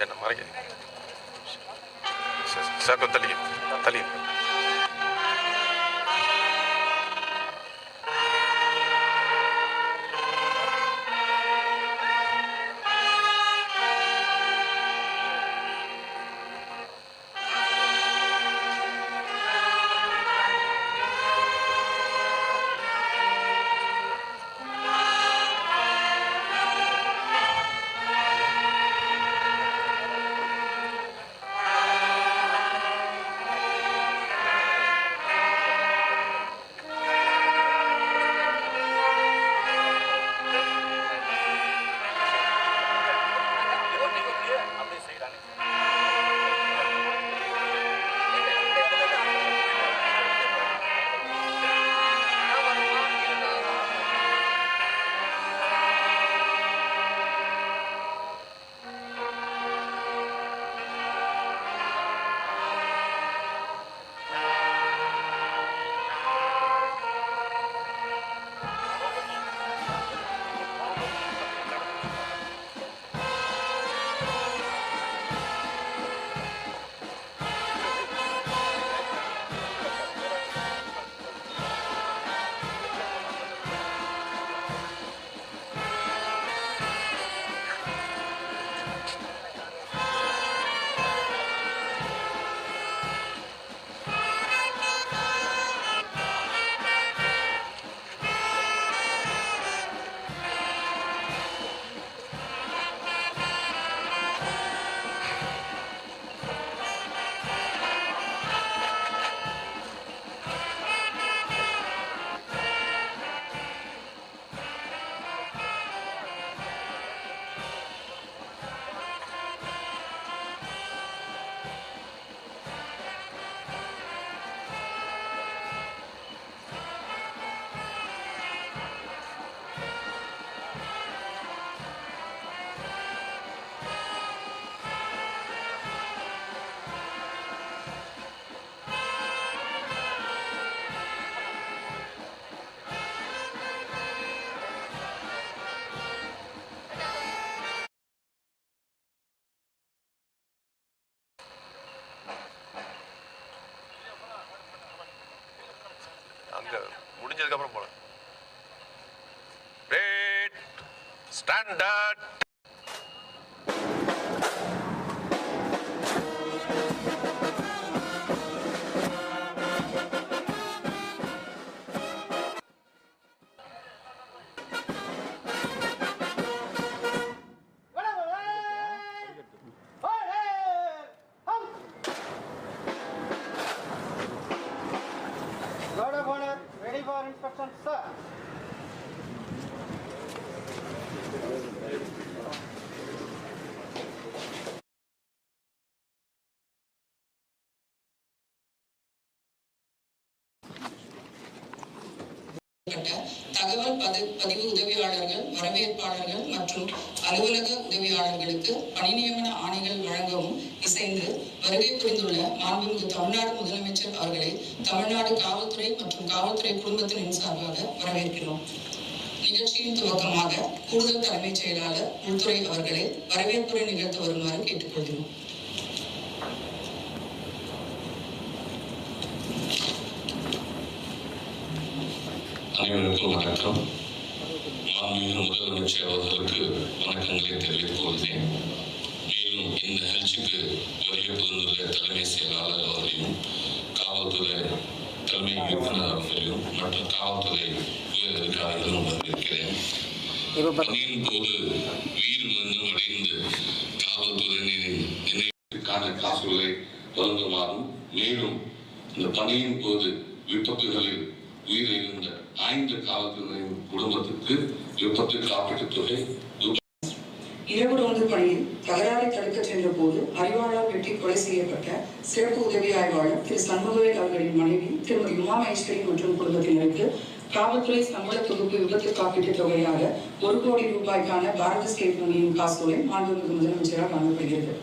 Yan, marigay. Sa, sa, sa talim. அங்க முடிஞ்சதுக்கு அப்புறம் போல ஸ்டாண்டர்ட் தகவல் பதி பதிவு உதவியாளர்கள் வரவேற்பாளர்கள் மற்றும் அலுவலக உதவியாளர்களுக்கு பணி நியமன ஆணைகள் வழங்கவும் இசைந்து வருகை புரிந்துள்ள மாண்புமிகு தமிழ்நாடு முதலமைச்சர் அவர்களை தமிழ்நாடு காவல்துறை மற்றும் காவல்துறை குடும்பத்தினின் சார்பாக வரவேற்கிறோம். நிகழ்ச்சியின் துவக்கமாக கூடுதல் தலைமைச் செயலாளர் உள்துறை அவர்களை வரவேற்புரை நிகழ்த்த வருமாறு கேட்டுக்கொள்கிறோம். அனைவருக்கும் வணக்கம். முதலமைச்சர் அவர்களுக்கு வணக்கங்களை தெரிவித்துக் கொள்கிறேன் மேலும் இந்த நிகழ்ச்சிக்கு வருகை தலைமை செயலாளர் அவர்களையும் காவல்துறை தலைமை இயக்குனர் அவர்களையும் மற்றும் காவல்துறை உயர் அதிகாரிகளும் வரவேற்கிறேன் பணியின் போது உயிர் மரணம் அடைந்த காவல்துறையினரின் நினைவுக்கான காசுகளை வழங்குமாறும் மேலும் இந்த பணியின் போது விபத்துகளில் உயிரிழந்த ஐந்து காவல்துறையின் குடும்பத்திற்கு விபத்து காப்பீட்டுத் தொகை ரூபாய் பணியில் தகராறை தடுக்க சென்ற போது அறிவாளால் வெட்டி கொலை செய்யப்பட்ட சிறப்பு உதவி ஆய்வாளர் திரு சண்முகவேல் அவர்களின் மனைவி திருமதி உமா மகேஸ்வரி மற்றும் குடும்பத்தினருக்கு காவல்துறை சம்பள தொகுப்பு விபத்து காப்பீட்டுத் தொகையாக ஒரு கோடி ரூபாய்க்கான பாரத ஸ்டேட் வங்கியின் காசோலை மாண்புமிகு முதலமைச்சரால் வழங்கப்படுகிறது.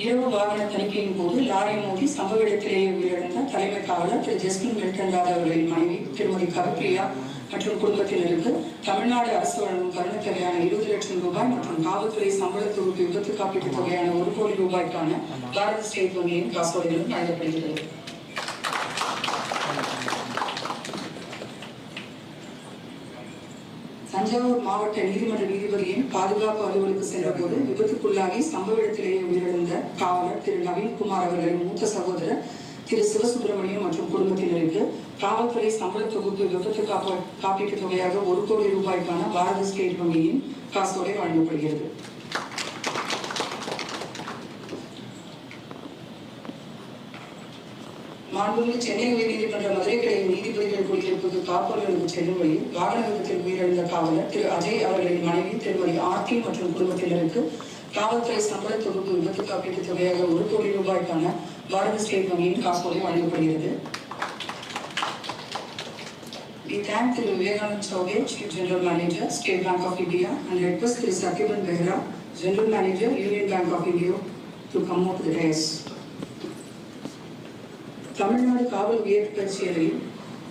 இரவு வாகன தணிக்கையின் போது லாரி மோதி சம்பவ இடத்திலேயே உயிரிழந்த தலைமை காவலர் திரு ஜஸ்மின் மில்டன்ராஜ் அவர்களின் மனைவி திருமதி கவிப்பிரியா மற்றும் குடும்பத்தினருக்கு தமிழ்நாடு அரசு வழங்கும் கருணத் தொகையான இருபது லட்சம் ரூபாய் மற்றும் காவல்துறை சம்பள தொகுப்பு விபத்து காப்பீட்டுத் தொகையான ஒரு கோடி ரூபாய்க்கான பாரத ஸ்டேட் வங்கியின் காசோலைகளும் வழங்கப்படுகிறது. தஞ்சாவூர் மாவட்ட நீதிமன்ற நீதிபதியின் பாதுகாப்பு அலுவலுக்கு சென்றபோது விபத்துக்குள்ளாகி சம்பவ இடத்திலேயே உயிரிழந்த காவலர் திரு நவீன்குமார் அவர்களின் மூத்த சகோதரர் திரு சிவசுப்பிரமணியம் மற்றும் குடும்பத்தினருக்கு காவல்துறை சம்பள தொகுப்பு விபத்து காப்பா காப்பீட்டுத் தொகையாக ஒரு கோடி ரூபாய்க்கான பாரத ஸ்டேட் வங்கியின் காசோலை வழங்கப்படுகிறது. மாண்புமிகு சென்னை உயர்நீதிமன்ற மதுரை கிளை நீதிபதிகள் குடியிருப்புக்கு காப்பவர்களுக்கு செல்லும் வாகன விபத்தில் உயிரிழந்த காவலர் திரு அஜய் அவர்களின் மனைவி திருமதி ஆர்த்தி மற்றும் குடும்பத்தினருக்கு காவல்துறை சம்பள தொகுப்பு விபத்து காப்பீட்டுத் தொகையாக ஒரு கோடி ரூபாய்க்கான பாரத ஸ்டேட் வங்கியின் காசோலை வழங்கப்படுகிறது We thank Thiru Vivekanand Chauve, Chief General Manager, State Bank of India, and request Thiru Satyaban Behra, General Manager, Union Bank of India, to come up the dais. Tamil Nadu காவல் உயர் பயிற்சியறையில்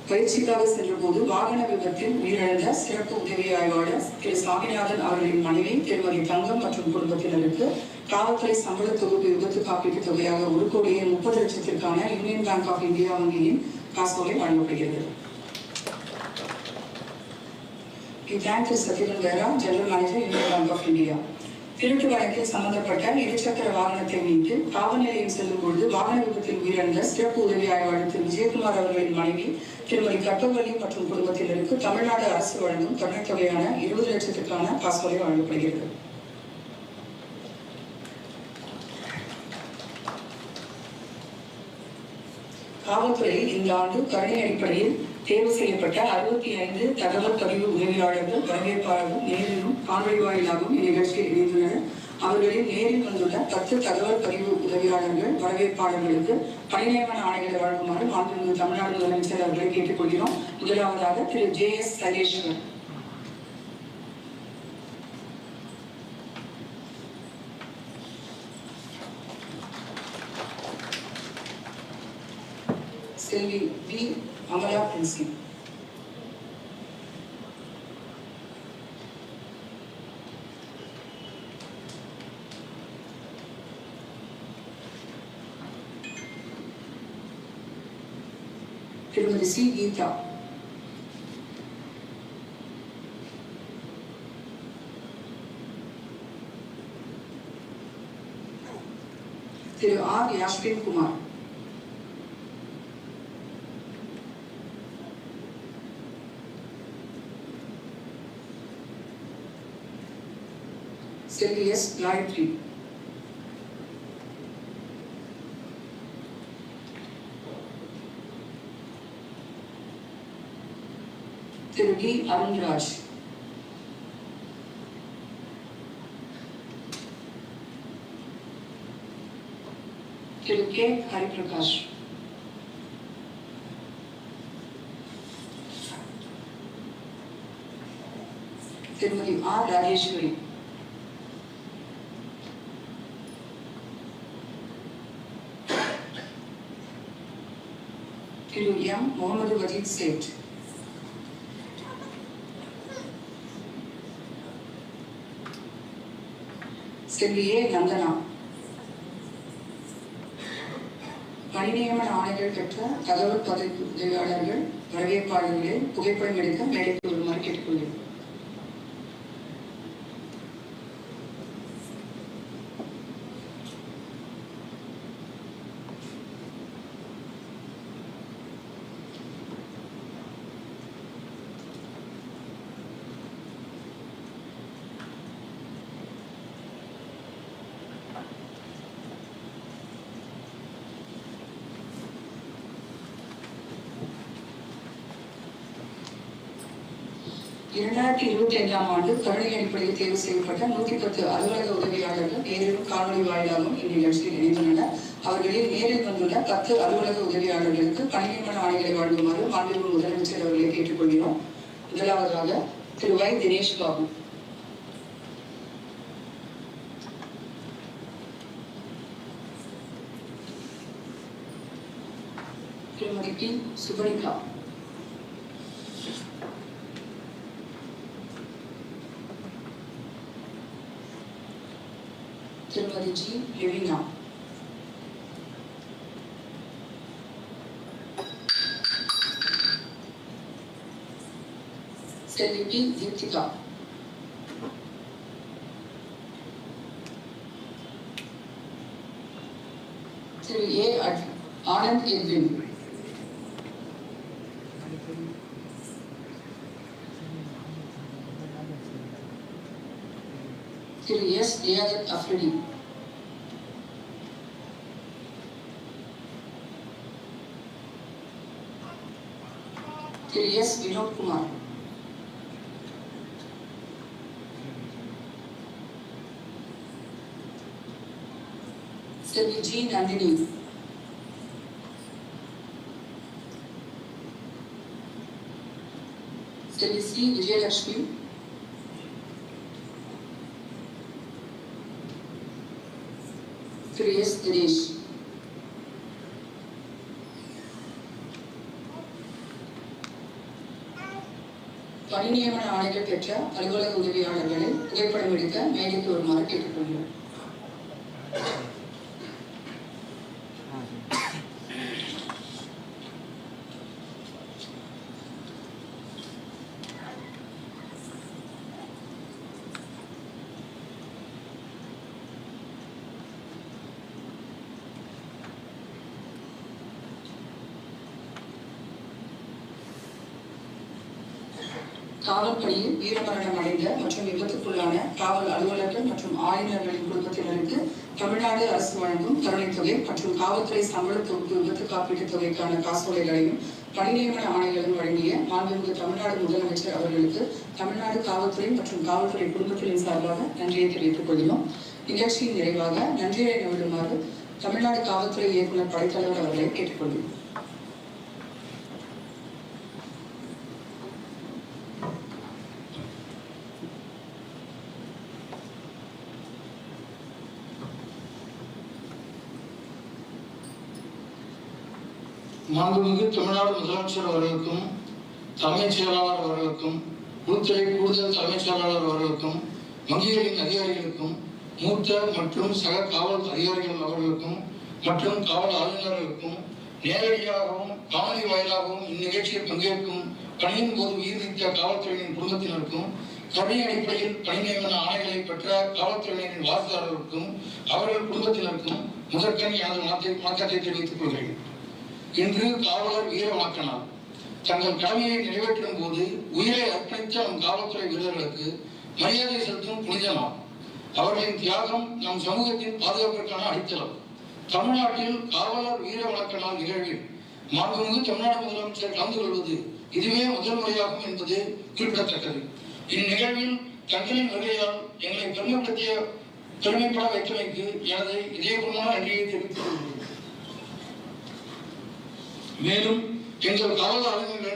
பயிற்சிக்காக சென்றபோது வாகன விபத்தில் உயிரிழந்த சிறப்பு உதவி ஆய்வாளர் திரு சாமிநாதன் அவர்களின் மனைவி திருமதி தங்கம் மற்றும் குடும்பத்தினருக்கு காவல்துறை சம்பள தொகுப்பு விபத்து காப்பீட்டுத் தொகையாக ஒரு கோடியே முப்பது லட்சத்திற்கான யூனியன் பேங்க் ஆஃப் இந்தியா வங்கியின் காசோலை வழங்கப்படுகிறது. We thank you Satyavan Behra, general Manager, Union Bank of India திருட்டு வழக்கில் சம்பந்தப்பட்ட இருசக்கர வாகனத்தை மீட்டு காவல் நிலையம் செல்லும் பொழுது வாகன விபத்தில் உயிரிழந்த சிறப்பு உதவி ஆய்வாளர் திரு விஜயகுமார் அவர்களின் மனைவி திருமதி கற்பவள்ளி மற்றும் குடும்பத்தினருக்கு தமிழ்நாடு அரசு வழங்கும் தொடர் தொகையான இருபது லட்சத்திற்கான காசோலை வழங்கப்படுகிறது. காவல்துறை இந்த ஆண்டு கருணை அடிப்படையில் தேர்வு செய்யப்பட்ட அறுபத்தி ஐந்து தகவல் பதிவு உதவியாளர்கள் வரவேற்பாளர்கள் நேரிலும் காணொலி வாயிலாகவும் இந்நிகழ்ச்சியில் இணைந்துள்ளனர். அவர்களில் நேரில் வந்துள்ள பத்து தகவல் பதிவு உதவியாளர்கள் வரவேற்பாளர்களுக்கு பணிநியமன ஆணைகளை வழங்குமாறு மாண்புமிகு தமிழ்நாடு முதலமைச்சர் அவர்களை கேட்டுக்கொள்கிறோம். முதலாவதாக திரு ஜே எஸ் சைலேஸ்வர் செல்வி V ama yaptınız ki. Für unsere Sieg gilt ja. Für Arya Spinkumar. stateless blindly. Tirudi Arunraj. Tilke Hariprakash. Tirudi R. Rajeshwari. Rajeshwari திரு எம் முகமது வஜீத் சேட். செல்வி ஏ. நந்தனா. பணிநியமன ஆணைகள் பெற்ற தகவல் பதிவு உதவியாளர்கள் வரவேற்பாளர்களே புகைப்படம் எடுக்க மேடைக்கு வருமாறு கேட்டுக்கொள்கிறேன். இரண்டாயிரத்தி இருபத்தி ஐந்தாம் ஆண்டு கருணை அடிப்படையில் தேர்வு செய்யப்பட்ட நூற்றி பத்து அலுவலக உதவியாளர்கள் நேரிலும் காணொலி வாயிலாகவும் இந்நிகழ்ச்சியில் இணைந்துள்ளனர். அவர்களில் நேரில் வந்துள்ள பத்து அலுவலக உதவியாளர்களுக்கு பணிநியமன ஆணைகளை வழங்குமாறு மாண்புமிகு முதலமைச்சர் அவர்களை கேட்டுக்கொள்கிறோம். முதலாவதாக திரு வை தினேஷ் பாபு. திருமதி P. Subarika technology living now. Stelepin Yutika. Through A. Anand Edwin. Through S. A. Afridi. Riyadat Afridi Thiru S Vinothkumar செல்வி ஜி நந்தினி செல்வி சி விஜயலட்சுமி திரு எஸ் தினேஷ் பணி நியமன ஆணைகள் பெற்ற அலுவலக உதவியாளர்களை புகைப்படம் எடுக்க மேடைக்கு வருமாறு கேட்டுக்கொள்கிறோம். காவல்பணியில் வீரமரணம் அடைந்த மற்றும் விபத்துக்குள்ளான காவல் அலுவலர்கள் மற்றும் ஆயினர்களின் குடும்பத்தினருக்கு தமிழ்நாடு அரசு வழங்கும் கருணைத் தொகை மற்றும் காவல்துறை சம்பள தொகுப்பு விபத்து காப்பீட்டுத் தொகைக்கான காசோலைகளையும் பணி நியமன ஆணைகளும் வழங்கிய மாண்புமிகு தமிழ்நாடு முதலமைச்சர் அவர்களுக்கு தமிழ்நாடு காவல்துறை மற்றும் காவல்துறை குடும்பத்தின் சார்பாக நன்றியை தெரிவித்துக் கொள்கிறோம். நிகழ்ச்சியின் நிறைவாக நன்றியை நிமிடுமாறு தமிழ்நாடு காவல்துறை இயக்குநர் படைத்தலைவர் அவர்களை கேட்டுக்கொள்கிறோம். மாண்புமிகு தமிழ்நாடு முதலமைச்சர் அவர்களுக்கும் தலைமைச் செயலாளர் அவர்களுக்கும் உள்துறை கூடுதல் தலைமைச் செயலாளர் அவர்களுக்கும் வங்கிகளின் அதிகாரிகளுக்கும் மூத்த மற்றும் சக காவல் அதிகாரிகள் அவர்களுக்கும் மற்றும் காவல் ஆளுநர்களுக்கும் நேரடியாகவும் காணொலி வாயிலாகவும் இந்நிகழ்ச்சியில் பங்கேற்கும் பணியின் போது உயிர்நீத்த காவல்துறையினரின் குடும்பத்தினருக்கும் பணி அடிப்படையில் பணி நியமன ஆணைகளை பெற்ற காவல்துறையினரின் வாரிசுதாரர்களுக்கும் அவர்கள் குடும்பத்தினருக்கும் முதற்கண் எனது வணக்கத்தை தெரிவித்துக் கொள்கிறேன். என்று காவலர் வீர தங்கள் கடமையை நிறைவேற்றும் போது உயிரை அர்ப்பணித்த நம் காவல்துறை வீரர்களுக்கு மரியாதை செலுத்தும் புனித அவர்களின் தியாகம் நம் சமூகத்தின் பாதுகாப்பிற்கான அடித்தளம். தமிழ்நாட்டில் காவலர் வீர வணக்க நாள் நிகழ்வில் மாண்புமிகு தமிழ்நாடு முதலமைச்சர் கலந்து கொள்வது இதுவே முதல் முறையாகும் என்பது குறிப்பிடத்தக்கது. இந்நிகழ்வில் தங்களின் வருகையால் எங்களை பெருமைப்படுத்திய பெருமைப்பட வைத்தமைக்கு எனது இதயபூர்வமான நன்றியை தெரிவித்துக் கொள்கிறேன். மேலும் எங்கள் காவல் அறிஞர்கள்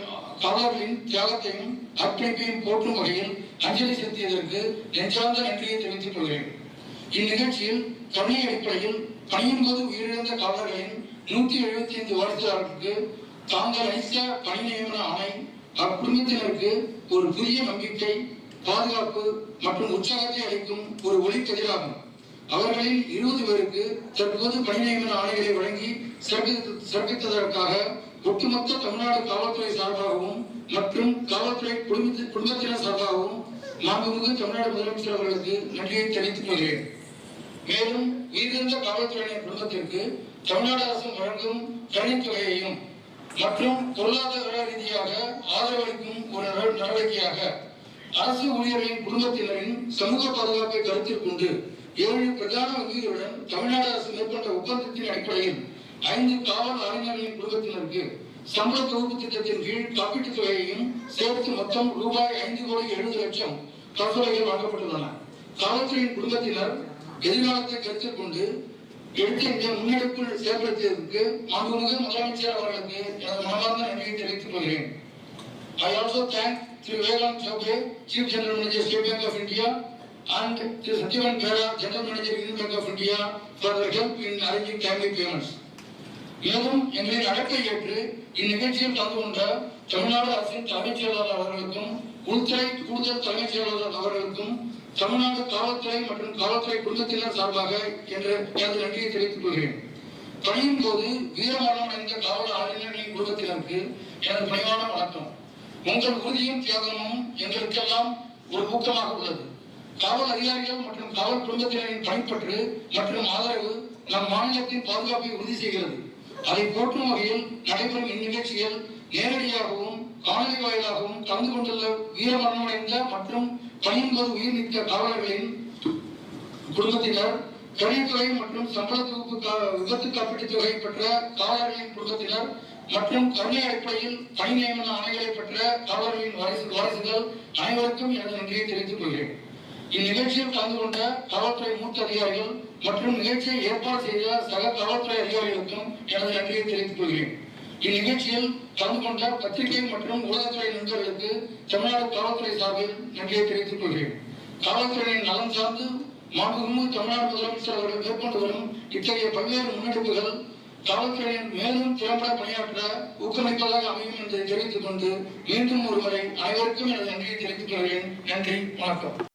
தியாகத்தையும் அர்ப்பணிப்பையும் போற்றும் வகையில் அஞ்சலி செலுத்தியதற்கு நெஞ்சார்ந்த நன்றியை தெரிவித்துக் கொள்கிறேன். இந்நிகழ்ச்சியில் கல்வி அடிப்படையில் பணியின் போது உயிரிழந்த காவலர்களின் நூத்தி எழுபத்தி ஐந்து வாரிசுதாரர்களுக்கு தாங்கள் அளித்த பணி நியமன ஆணை அக்குடும்பத்தினருக்கு ஒரு புதிய நம்பிக்கை பாதுகாப்பு மற்றும் உற்சாகத்தை அளிக்கும் ஒரு ஒளிக்கதிராகும். அவர்களில் இருபது பேருக்கு தற்போது பணி நியமன ஆணைகளை வழங்கி சிறப்பித்ததற்காக ஒட்டுமொத்த தமிழ்நாடு காவல்துறை சார்பாகவும் மற்றும் காவல்துறை குடும்பத்தி- குடும்பத்தினர் சார்பாகவும் மாண்புமிகு தமிழ்நாடு முதலமைச்சர் அவர்களுக்கு நன்றியை தெரிவித்துக் கொள்கிறேன். மேலும் உயிரிழந்த காவல்துறையினர் குடும்பத்திற்கு தமிழ்நாடு அரசு வழங்கும் கருணைத் மற்றும் பொருளாதார ரீதியாக ஆதரவளிக்கும் ஒரு நடவடிக்கையாக அரசு ஊழியர்களின் குடும்பத்தினரின் சமூக பாதுகாப்பை கருத்தில் கொண்டு ஏழு பிரதான வங்கிகளுடன் தமிழ்நாடு அரசு மேற்கொண்ட ஒப்பந்தத்தின் அடிப்படையில் ஐந்து காவல் அறிஞர்களின் குடும்பத்தினருக்கு சம்பள தொகுப்பு திட்டத்தின் கீழ் காப்பீட்டுத் தொகையையும் சேர்த்து மொத்தம் ரூபாய் ஐந்து கோடி எழுபது லட்சம் காசோலைகள் வழங்கப்பட்டுள்ளன. காவல்துறையின் குடும்பத்தினர் எதிர்காலத்தை கருத்தில் கொண்டு எடுத்த இந்த முன்னெடுப்பில் செயல்படுத்தியதற்கு மாண்புமிகு முதலமைச்சர் அவர்களுக்கு எனது மனமார்ந்த நன்றியை தெரிவித்துக் கொள்கிறேன். ஐ ஆல்சோ தேங்க் திரு Vivekanand Chaudhary, chief general manager State Bank of India and to Satyavan Bera, General Manager, Union Bank of India, for their help in arranging timely payments. மேலும் எங்களின் அழைப்பை ஏற்று இந்நிகழ்ச்சியில் கலந்து கொண்ட தமிழ்நாடு அரசின் தலைமைச் செயலாளர் அவர்களுக்கும் உள்துறை கூடுதல் தலைமைச் செயலாளர் அவர்களுக்கும் தமிழ்நாடு காவல்துறை மற்றும் காவல்துறை குடும்பத்தினர் சார்பாக என்று எனது நன்றியை தெரிவித்துக் கொள்கிறேன். பணியின் போது வீரமரணம் அடைந்த காவல் ஆளுநரின் குடும்பத்தினருக்கு எனது பணிவான வணக்கம். உங்கள் உறுதியும் தியாகமும் எங்களுக்கெல்லாம் ஒரு ஊக்கமாக உள்ளது. காவல் அதிகாரிகள் மற்றும் காவல் குடும்பத்தினரின் பணிப்பற்று மற்றும் ஆதரவு நம் மாநிலத்தின் பாதுகாப்பை உறுதி செய்கிறது. அதை போற்றும் வகையில் நடைபெறும் இந்நிகழ்ச்சியில் நேரடியாகவும் காணொலி வாயிலாகவும் கலந்து கொண்டுள்ள வீரமரணமடைந்த மற்றும் பணியின் உயிர் நீத்த காவலர்களின் குடும்பத்தினர் தொழில்துறை மற்றும் சம்பள தொகுப்பு கா- விபத்து காப்பீட்டுத் தொகை பெற்ற காவலர்களின் குடும்பத்தினர் மற்றும் கருணை அடிப்படையில் பணி நியமன ஆணைகளை பெற்ற காவலர்களின் வாரிசுகள் அனைவருக்கும் எனது நன்றியை தெரிவித்துக் கொள்கிறேன். இந்நிகழ்ச்சியில் கலந்து கொண்ட காவல்துறை மூத்த அதிகாரிகள் மற்றும் நிகழ்ச்சியை ஏற்பாடு செய்த சக காவல்துறை அதிகாரிகளுக்கும் எனது நன்றியை தெரிவித்துக் கொள்கிறேன். இந்நிகழ்ச்சியில் கலந்து கொண்ட பத்திரிகை மற்றும் ஊடகத்துறை நண்பர்களுக்கு தமிழ்நாடு காவல்துறை சார்பில் நன்றியை தெரிவித்துக் கொள்கிறேன். காவல்துறையின் நலன் சார்ந்து மாண்புமிகு தமிழ்நாடு முதலமைச்சர் அவர்கள் மேற்கொண்டு வரும் இத்தகைய பல்வேறு முன்னெடுப்புகள் காவல்துறையின் மேலும் திறம்பட பணியாற்ற ஊக்குவிப்பதாக அமையும் என்று தெரிவித்துக் கொண்டு மீண்டும் ஒருமுறை அனைவருக்கும் எனது நன்றியை தெரிவித்துக் கொள்கிறேன். நன்றி வணக்கம்.